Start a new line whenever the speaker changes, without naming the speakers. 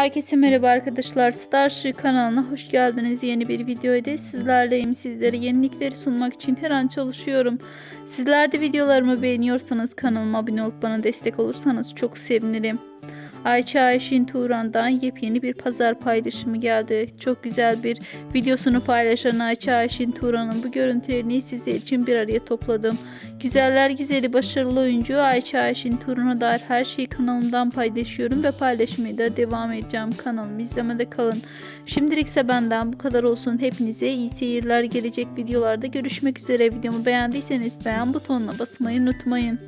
Herkese merhaba arkadaşlar. Starship kanalına hoş geldiniz. Yeni bir videoyla sizlerleyim. Sizlere yenilikleri sunmak için her an çalışıyorum. Sizler de videolarımı beğeniyorsanız kanalıma abone olup bana destek olursanız çok sevinirim. Ayça Ayşin Turan'dan yepyeni bir pazar paylaşımı geldi. Çok güzel bir videosunu paylaşan Ayça Ayşin Turan'ın bu görüntülerini sizler için bir araya topladım. Güzeller güzeli başarılı oyuncu Ayça Ayşin Turan'a dair her şeyi kanalımdan paylaşıyorum ve paylaşmaya da devam edeceğim. Kanalımı izlemede kalın. Şimdilik ise benden bu kadar olsun. Hepinize iyi seyirler. Gelecek videolarda görüşmek üzere. Videomu beğendiyseniz beğen butonuna basmayı unutmayın.